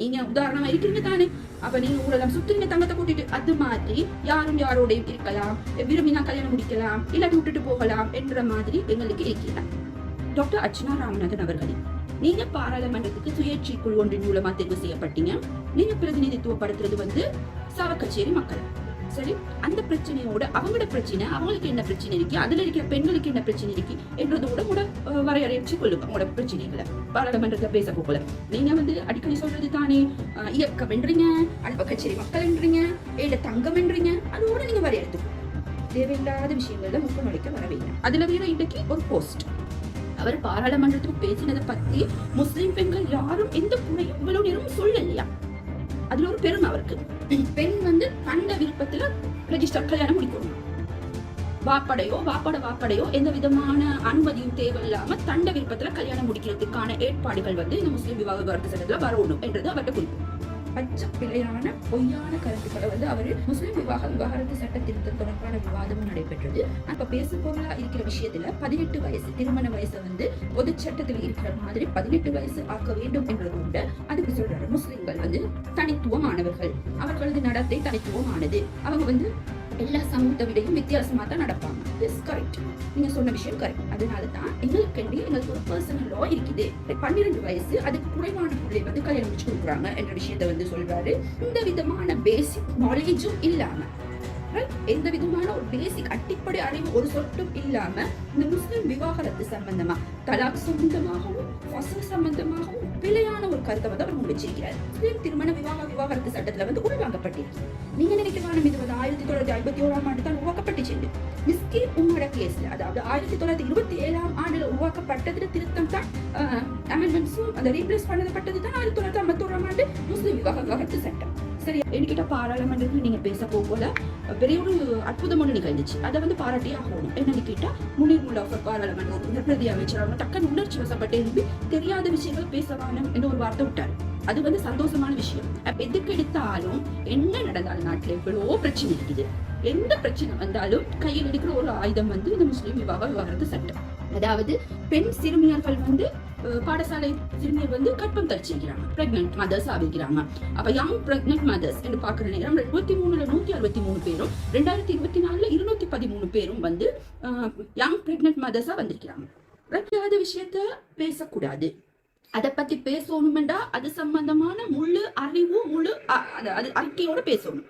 நீங்க உதாரணமா இருக்கிறீங்க தானே? அப்ப நீங்க ஊரெல்லாம் சுத்துறீங்க தங்கத்தை கூட்டிட்டு அது மாதிரி யாரும் யாரோடையும் இருக்கலாம். விரும்பினா கல்யாணம் முடிக்கலாம் இல்லாட்டி விட்டுட்டு போகலாம் என்ற மாதிரி எங்களுக்கு இருக்கிறார். டாக்டர் அர்ச்சனா ராமநாதன் அவர்களே நீங்க பாராளுமன்றத்துக்கு சுயேட்சை குழு ஒன்றின் மூலமா தேர்வு செய்யப்பட்டீங்க. நீங்க பிரதிநிதித்துவப்படுத்துறது வந்து சவக்கச்சேரி மக்கள். சரி அந்த பிரச்சனையோட அவங்களோட பிரச்சனை அவங்களுக்கு என்ன பிரச்சனை இருக்கு அதுல இருக்கிற பெண்களுக்கு என்ன பிரச்சனை இருக்கு என்றது கூட அஹ், வரையறைச்சு கொள்ளுங்க. உங்களோட பிரச்சனைகளை. பாராளுமன்றத்தை பேச போகல நீங்க வந்து அடிக்கடி சொல்றது தானே அஹ், இயக்கம் என்றீங்க அல்ப கச்சேரி மக்கள் என்றீங்க ஏட தங்கம் என்றீங்க அதோட நீங்க வரையறுத்து தேவையில்லாத விஷயங்கள்ல முக்க நுழைக்க வரவீங்க அதுல வேற இன்றைக்கு ஒரு போஸ்ட். அவர் பாராளுமன்றத்துக்கு பேசினதை பத்தி முஸ்லிம் பெண்கள் யாரும் எந்த குறையும் இவ்வளவு நேரம் சொல்லலையா? அதுல ஒரு பெருமை அவருக்கு. பெண் வந்து கண்ட விருப்பத்துல ரெஜிஸ்டர் கல்யாணம் முடிக்கணும். வாப்படையோ வாப்பட வாப்படையோ எந்த விதமான அனுமதியும் தேவையில்லாம தண்ட விருப்பத்துல கல்யாணம் முடிக்கிறதுக்கான ஏற்பாடுகள் வந்து இந்த முஸ்லிம் விவாக விவகாரத்து சட்டத்துல வரணும் என்றது அவர்கிட்ட குறிப்பிடும் பொய்யான கருத்துக்களை வந்து அவர் முஸ்லிம் விவாக விவகாரத்து சட்ட தொடர்பான விவாதமும் நடைபெற்றது. அப்ப பேசு பொருளா இருக்கிற விஷயத்துல பதினெட்டு வயசு திருமண வயசை வந்து பொது சட்டத்தில் இருக்கிற மாதிரி பதினெட்டு வயசு ஆக்க வேண்டும் என்றது உண்டு அதுக்கு சொல்றாரு. முஸ்லிம்கள் வந்து தனித்துவமானவர்கள். அவர்களது நடத்தை தனித்துவமானது. அவங்க வந்து எல்லா சமூகத்தை விடையும் வித்தியாசமா தான் நடப்பாங்க நீங்க சொன்ன விஷயம் கரெக்ட் அதனால தான் எங்களுக்கு எங்களுக்கு ஒரு பர்சனல் லா இருக்குது. பன்னிரெண்டு வயசு அதுக்கு குறைவான பிள்ளை வந்து கல்யாணம் முடிச்சு கொடுக்குறாங்க என்ற விஷயத்தை வந்து சொல்றாரு. இந்த விதமான பேசிக் நாலேஜும் இல்லாம எந்த விதமான ஒரு பேசிக் அடிப்படை அறிவு ஒரு சொட்டும் இல்லாம இந்த முஸ்லிம் விவாகரத்து சம்பந்தமா தலாக் சம்பந்தமாகவும் ஃபசல் சம்பந்தமாகவும் பிழையான ஒரு கருத்தை வந்து அவர் முன்வச்சிருக்கிறார் முஸ்லிம் திருமண விவாக விவாகரத்து சட்டத்துல வந்து உள்வாங்கப்பட்டிருக்கு. நீங்க நினைக்கிறவான இது வந்து ஆயிரத்தி தொள்ளாயிரத்தி ஐம்பத்தி ஓராம் ஆண்டு தான் உருவாக்கப்பட்டுச்சு மிஸ்கி உங்களோட கேஸ்ல அதாவது ஆயிரத்தி தொள்ளாயிரத்தி இருபத்தி ஏழாம் ஆண்டுல உருவாக்கப்பட்டதுல திருத்தம் தான் அமெண்ட்மெண்ட்ஸும் அந்த ரீப்ளேஸ் பண்ணப்பட்டது தான் ஆயிரத்தி தொள்ளாயிரத்தி ஐம்பத்தி ஆண்டு முஸ்லிம் விவாக விவாகரத்து சட்டம். சரி என்கிட்ட பாராளுமன்றத்தில் நீங்க பேச போகல. பெரிய ஒரு அற்புதம் ஒன்று நிகழ்ந்துச்சு அதை வந்து பாராட்டி ஆகணும். என்னன்னு கேட்டா முனீர் முல்லாஃபர் பாராளுமன்ற உறுப்பினர் பிரதி அமைச்சர் அவங்க டக்குன்னு உணர்ச்சி வசப்பட்டு எழுப்பி தெரியாத விஷயங்கள் பேசவானம் என்று ஒரு வார்த்தை விட்டார். அது வந்து சந்தோஷமான விஷயம். அப்ப எதுக்கு எடுத்தாலும் என்ன நடந்தாலும் நாட்டுல எவ்வளோ பிரச்சனை இருக்குது. எந்த பிரச்சனை வந்தாலும் கையில் எடுக்கிற ஒரு ஆயுதம் வந்து இந்த முஸ்லீம் விவாக விவகாரத்து சட்டம். அதாவது பெண் சிறுமியர்கள் வந்து பாடசாலை சிறுமியர் வந்து கற்பம் தரிச்சிருக்கிறாங்க. பிரெக்னன்ட் மதர்ஸ் ஆகிக்கிறாங்க அப்ப யங் பிரெக்னன்ட் மதர்ஸ் என்று பாக்குற நேரம் இருபத்தி மூணுல நூத்தி அறுபத்தி மூணு பேரும் ரெண்டாயிரத்தி இருபத்தி நாலுல இருநூத்தி பதிமூணு பேரும் வந்து யங் பிரெக்னன்ட் மதர்ஸா வந்திருக்கிறாங்க. பிரத்யாத விஷயத்த பேசக்கூடாது. அதை பத்தி பேசணுமெண்டா அது சம்பந்தமான முழு அறிவு முழு அது அறிக்கையோட பேசணும்